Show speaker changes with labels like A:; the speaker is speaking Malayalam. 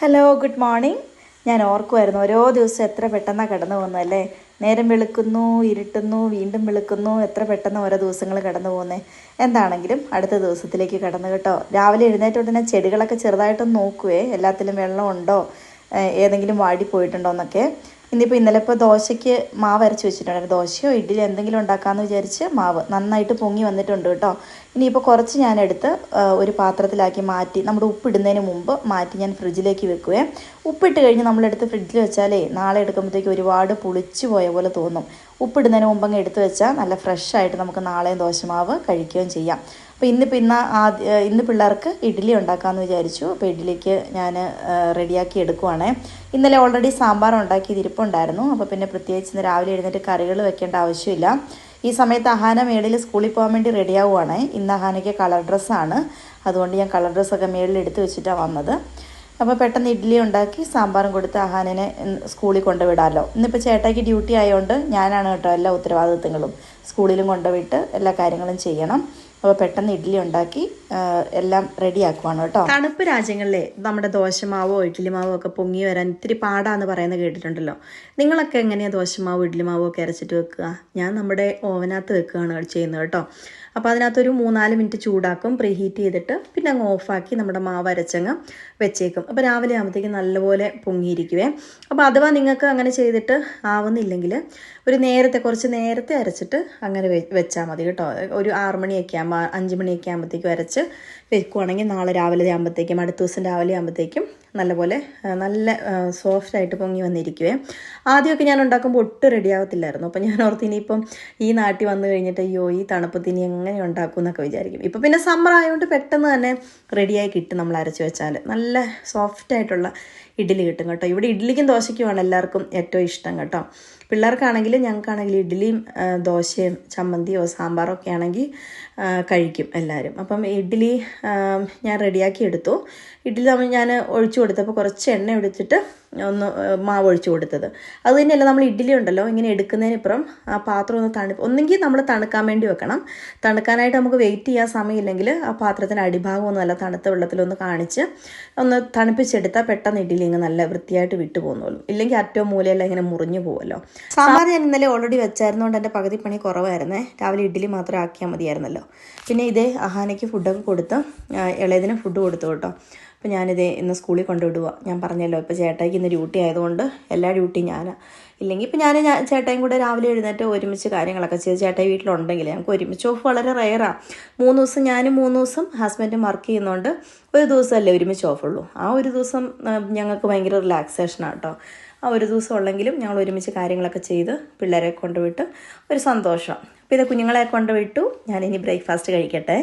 A: ഹലോ ഗുഡ് മോർണിംഗ് ഞാൻ ഓർക്കുമായിരുന്നു ഓരോ ദിവസം എത്ര പെട്ടെന്നാണ് കടന്നു പോകുന്നതല്ലേ നേരം വെളുക്കുന്നു ഇരുട്ടുന്നു വീണ്ടും വെളുക്കുന്നു എത്ര പെട്ടെന്ന് ഓരോ ദിവസങ്ങൾ കടന്നു പോകുന്നത്. എന്താണെങ്കിലും അടുത്ത ദിവസത്തിലേക്ക് കടന്നു കേട്ടോ. രാവിലെ എഴുന്നേറ്റ ഉടനെ ചെടികളൊക്കെ ചെറുതായിട്ടൊന്ന് നോക്കുവേ എല്ലാത്തിലും വെള്ളം ഉണ്ടോ? ഏതെങ്കിലും വാടി പോയിട്ടുണ്ടോ എന്നൊക്കെ. ഇന്നിപ്പോൾ ഇന്നലെ ഇപ്പോൾ ദോശയ്ക്ക് മാവ് അരച്ച് വെച്ചിട്ടുണ്ട് ദോശയോ ഇഡ്ഡലി എന്തെങ്കിലും ഉണ്ടാക്കാമെന്ന് വിചാരിച്ച് മാവ് നന്നായിട്ട് പൊങ്ങി വന്നിട്ടുണ്ട് കേട്ടോ. ഇനിയിപ്പോൾ കുറച്ച് ഞാനെടുത്ത് ഒരു പാത്രത്തിലാക്കി മാറ്റി നമ്മുടെ ഉപ്പിടുന്നതിന് മുമ്പ് മാറ്റി ഞാൻ ഫ്രിഡ്ജിലേക്ക് വെക്കുവേ. ഉപ്പിട്ട് കഴിഞ്ഞ് നമ്മളെടുത്ത് ഫ്രിഡ്ജിൽ വെച്ചാലേ നാളെ എടുക്കുമ്പോഴത്തേക്ക് ഒരുപാട് പുളിച്ചു പോയ പോലെ തോന്നും. ഉപ്പിടുന്നതിന് മുമ്പ് അങ്ങ് എടുത്ത് വെച്ചാൽ നല്ല ഫ്രഷായിട്ട് നമുക്ക് നാളെയും ദോശമാവ് കഴിക്കുകയും ചെയ്യാം. അപ്പോൾ ഇന്ന് ആദ്യ ഇന്ന് പിള്ളേർക്ക് ഇഡ്ഡലി ഉണ്ടാക്കാമെന്ന് വിചാരിച്ചു. അപ്പോൾ ഇഡ്ഡലിക്ക് ഞാൻ റെഡിയാക്കി എടുക്കുവാണേ. ഇന്നലെ ഓൾറെഡി സാമ്പാർ ഉണ്ടാക്കി ഇരിപ്പുണ്ടായിരുന്നു. അപ്പോൾ പിന്നെ പ്രത്യേകിച്ച് ഇന്ന് രാവിലെ എഴുന്നേറ്റ് കറികൾ വെക്കേണ്ട ആവശ്യമില്ല. ഈ സമയത്ത് അഹാന മേളിൽ സ്കൂളിൽ പോകാൻ വേണ്ടി റെഡിയാവുകയാണ് ഇന്ന് അഹാനയ്ക്ക് കളർ ഡ്രസ്സാണ് അതുകൊണ്ട് ഞാൻ കളർ ഡ്രസ്സൊക്കെ മേളിൽ എടുത്ത് വെച്ചിട്ടാണ് വന്നത്. അപ്പോൾ പെട്ടെന്ന് ഇഡ്ഡലി ഉണ്ടാക്കി സാമ്പാറും കൊടുത്ത് അഹാനനെ സ്കൂളിൽ കൊണ്ടുവിടാമല്ലോ ഇന്നിപ്പോൾ ചേട്ടായിക്ക് ഡ്യൂട്ടി ആയതുകൊണ്ട് ഞാനാണ് കേട്ടോ എല്ലാ ഉത്തരവാദിത്തങ്ങളും സ്കൂളിലും കൊണ്ടുപോയിട്ട് എല്ലാ കാര്യങ്ങളും ചെയ്യണം. അപ്പോൾ പെട്ടെന്ന് ഇഡ്ഡലി ഉണ്ടാക്കി എല്ലാം റെഡിയാക്കുവാണ് കേട്ടോ. തണുപ്പ് രാജ്യങ്ങളിലെ നമ്മുടെ ദോശമാവോ ഇഡ്ഡലിമാവോ ഒക്കെ പൊങ്ങി വരാൻ ഇത്തിരി പാടാന്ന് പറയുന്നത് കേട്ടിട്ടുണ്ടല്ലോ. നിങ്ങളൊക്കെ എങ്ങനെയാണ് ദോശമാവോ ഇഡ്ഡലിമാവോ ഒക്കെ അരച്ചിട്ട് വെക്കുക? ഞാൻ നമ്മുടെ ഓവനകത്ത് വെക്കുകയാണ് ചെയ്യുന്നത് കേട്ടോ. അപ്പോൾ അതിനകത്തൊരു മൂന്നാൽ മിനിറ്റ് ചൂടാക്കും പ്രീ ഹീറ്റ് ചെയ്തിട്ട് പിന്നെ അങ്ങ് ഓഫാക്കി നമ്മുടെ മാവ് അരച്ചങ്ങ് വെച്ചേക്കും. അപ്പോൾ രാവിലെ ആകുമ്പോഴത്തേക്ക് നല്ലപോലെ പൊങ്ങിയിരിക്കുവേ. അപ്പോൾ അഥവാ നിങ്ങൾക്ക് അങ്ങനെ ചെയ്തിട്ട് ആവുന്നില്ലെങ്കിൽ ഒരു നേരത്തെ കുറച്ച് നേരത്തെ അരച്ചിട്ട് അങ്ങനെ വെച്ചാൽ മതി കേട്ടോ. ഒരു ആറ് മണിയൊക്കെ അഞ്ച് മണിയൊക്കെ ആകുമ്പോഴത്തേക്കും അരച്ച് വെക്കുവാണെങ്കിൽ നാളെ രാവിലെ ആകുമ്പോഴത്തേക്കും അടുത്ത ദിവസം രാവിലെ ആകുമ്പോഴത്തേക്കും നല്ലപോലെ നല്ല സോഫ്റ്റായിട്ട് പൊങ്ങി വന്നിരിക്കുവേ. ആദ്യമൊക്കെ ഞാൻ ഉണ്ടാക്കുമ്പോൾ ഒട്ടും റെഡി ആവത്തില്ലായിരുന്നു. അപ്പോൾ ഞാൻ ഓർത്ത് ഇനിയിപ്പം ഈ നാട്ടിൽ വന്നു കഴിഞ്ഞിട്ട് അയ്യോ ഈ തണുപ്പത്ത് ഇനി എങ്ങനെ ഉണ്ടാക്കും എന്നൊക്കെ വിചാരിക്കും. ഇപ്പം പിന്നെ സമ്മർ ആയതുകൊണ്ട് പെട്ടെന്ന് തന്നെ റെഡിയായി കിട്ടും നമ്മൾ അരച്ച് വെച്ചാൽ. നല്ല സോഫ്റ്റായിട്ടുള്ള ഇഡ്ഡലി കിട്ടും കേട്ടോ. ഇവിടെ ഇഡ്ഡലിക്കും ദോശയ്ക്കുമാണ് എല്ലാവർക്കും ഏറ്റവും ഇഷ്ടം കേട്ടോ. പിള്ളേർക്കാണെങ്കിലും ഞങ്ങൾക്കാണെങ്കിൽ ഇഡ്ഡലിയും ദോശയും ചമ്മന്തിയോ സാമ്പാറോ ഒക്കെ ആണെങ്കിൽ കഴിക്കും എല്ലാവരും. അപ്പം ഇഡ്ഡലി ഞാൻ റെഡിയാക്കി എടുത്തു. ഇഡ്ഡലി നമ്മൾ ഞാൻ ഒഴിച്ചു കൊടുത്തപ്പോൾ കുറച്ച് എണ്ണ ഒഴിച്ചിട്ട് ഒന്ന് മാവ് ഒഴിച്ചു കൊടുത്തത്. അത് തന്നെയല്ല നമ്മൾ ഇഡ്ഡലി ഉണ്ടല്ലോ ഇങ്ങനെ എടുക്കുന്നതിനിപ്പുറം ആ പാത്രം ഒന്ന് തണു ഒന്നെങ്കിൽ നമ്മൾ തണുക്കാൻ വേണ്ടി വെക്കണം. തണുക്കാനായിട്ട് നമുക്ക് വെയിറ്റ് ചെയ്യാൻ സമയമില്ലെങ്കിൽ ആ പാത്രത്തിന്റെ അടിഭാഗം ഒന്ന് നല്ല തണുത്ത വെള്ളത്തിലൊന്ന് കാണിച്ച് ഒന്ന് തണുപ്പിച്ചെടുത്താൽ പെട്ടെന്ന് ഇഡ്ഡലി ഇങ്ങനെ നല്ല വൃത്തിയായിട്ട് വിട്ടു പോകുന്നുള്ളൂ ഇല്ലെങ്കിൽ അറ്റവും മൂലയെല്ലാം ഇങ്ങനെ മുറിഞ്ഞു പോകുമല്ലോ സാമ്പാർ ഞാൻ ഇന്നലെ ഓൾറെഡി വെച്ചായിരുന്നുകൊണ്ട് എന്റെ പകുതി പണി കുറവായിരുന്നേ. രാവിലെ ഇഡ്ഡലി മാത്രം ആക്കിയാൽ മതിയായിരുന്നല്ലോ. പിന്നെ ഇതേ അഹാനയ്ക്ക് ഫുഡൊക്കെ കൊടുത്ത് ഇളയതിന് ഫുഡ് കൊടുത്തു കേട്ടോ. അപ്പോൾ ഞാനിത് ഇന്ന് സ്കൂളിൽ കൊണ്ടുവിടുക ഞാൻ പറഞ്ഞല്ലോ ഇപ്പോൾ ചേട്ടായിക്ക് ഇന്ന് ഡ്യൂട്ടി ആയതുകൊണ്ട് എല്ലാ ഡ്യൂട്ടിയും ഞാനാണ് ഇല്ലെങ്കിൽ ഇപ്പോൾ ഞാൻ ചേട്ടായും കൂടെ രാവിലെ എഴുന്നേറ്റ് ഒരുമിച്ച് കാര്യങ്ങളൊക്കെ ചെയ്ത് ചേട്ടായി വീട്ടിലുണ്ടെങ്കിൽ ഞങ്ങൾക്ക് ഒരുമിച്ച് ഓഫ് വളരെ റയറാണ് മൂന്ന് ദിവസം ഞാനും മൂന്ന് ദിവസം ഹസ്ബൻഡും വർക്ക് ചെയ്യുന്നതുകൊണ്ട് ഒരു ദിവസമല്ലേ ഒരുമിച്ച് ഓഫുള്ളൂ ആ ഒരു ദിവസം ഞങ്ങൾക്ക് ഭയങ്കര റിലാക്സേഷനാണ് കേട്ടോ ആ ഒരു ദിവസം ഉള്ളെങ്കിലും ഞങ്ങൾ ഒരുമിച്ച് കാര്യങ്ങളൊക്കെ ചെയ്ത് പിള്ളേരെ കൊണ്ടുവിട്ട് ഒരു സന്തോഷം. അപ്പോൾ ഇത് കുഞ്ഞുങ്ങളെ കൊണ്ടുവിട്ടു. ഞാനിനി ബ്രേക്ക്ഫാസ്റ്റ് കഴിക്കട്ടെ.